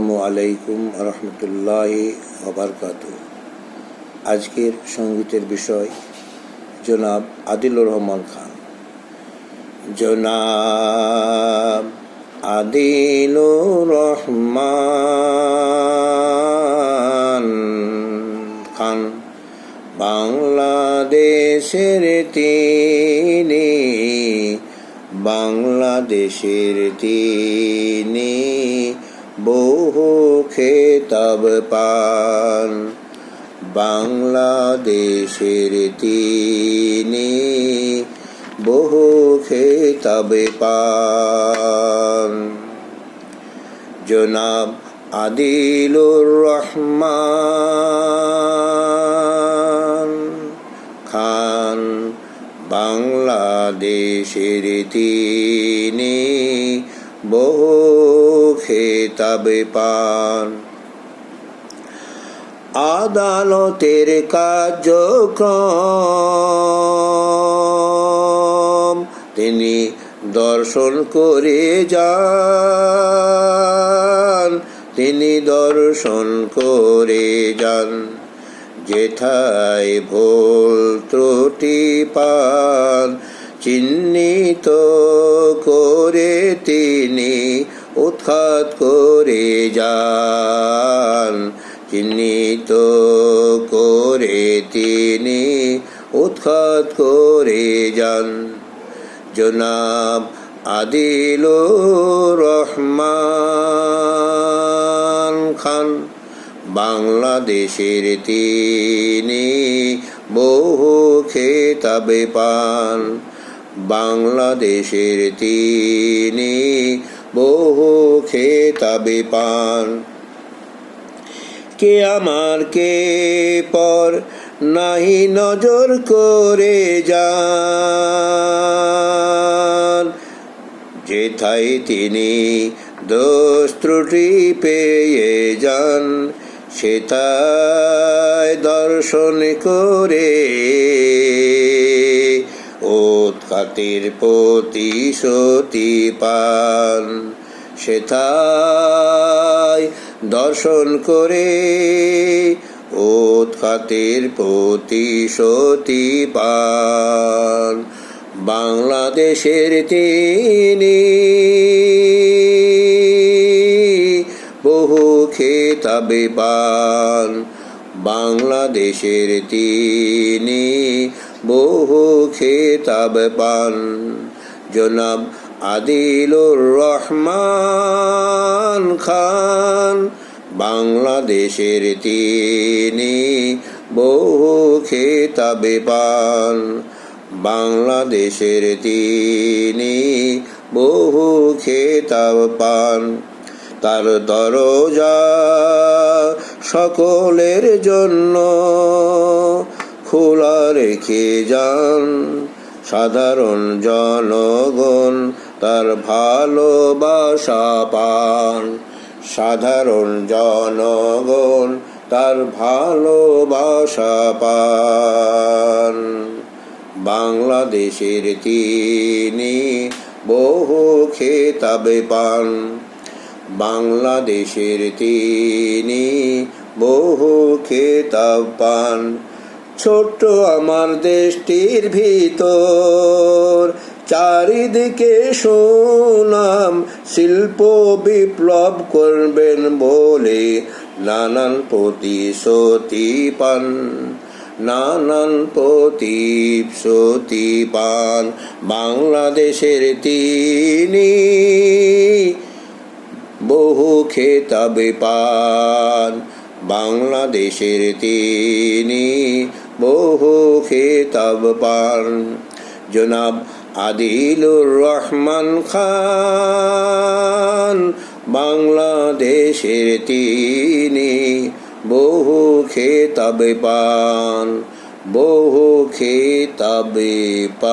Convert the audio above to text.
আসসালামু আলাইকুম রহমতুল্লাহ ওবরকাত আজকের সঙ্গীতের বিষয়, জনাব আদিলুর রহমান খান। জনাব আদিলুর রহমান খান, বাংলাদেশের তিনি বাংলাদেশের তিনি। বহু খেতাব পান। বাংলাদেশের তিনি বহু খেতাব পান। জনাব আদিলুর রহমান খান বাংলাদেশের তিনি বহু খেতাবে পান। আদালতের কার্যক্রম তিনি দর্শন করে যান। তিনি দর্শন করে যান, যেথায় ভুল ত্রুটি পান। চিহ্নিত করে তিনি উৎখাত করে যান। চিহ্নিত করে তিনি উৎখাত করে যান। জনাব আদিলুর রহমান খান, বাংলাদেশের তিনি বহু খেতাবে পান। বাংলাদেশের তিনি বহু খেতাবে পান। কে আমার কে পর নাহি নজর করে যান। যেথাই তিনি দোষ ত্রুটি পেয়ে যান, সেথায় দর্শন করে উৎখাতের প্রতিশতি পান সেথায় দর্শন করে উৎখাতের প্রতিশতি পান বাংলাদেশের তিনি বহু খেতাবে পান। বাংলাদেশের তিনি বহু খেতাব পান। জনাব আদিলুর রহমান খান, বাংলাদেশের তিনি বহু খেতাবে পান। বাংলাদেশের তিনি বহু খেতাব পান। তার দরজা সকলের জন্য খোলা রেখে যান। সাধারণ জনগণ তার ভালোবাসা পান। সাধারণ জনগণ তার ভালোবাসা পান। বাংলাদেশের তিনি বহু খেতাবে পান। বাংলাদেশের তিনি বহু খেতাব পান ছোট্ট আমার দেশটির ভিতর চারিদিকে সুনাম শিল্প বিপ্লব করবেন বলে নানান প্রতিশ্রুতি পান। নানান প্রতিশ্রুতি পান। বাংলাদেশের তিনি বহু খেতাবে পান। বাংলাদেশের তিনি বহু খেতাব পান। জনাব আদিলুর রহমান খান, বাংলাদেশের তিনি বহু খেতাবে পান, বহু খেতাবে পান।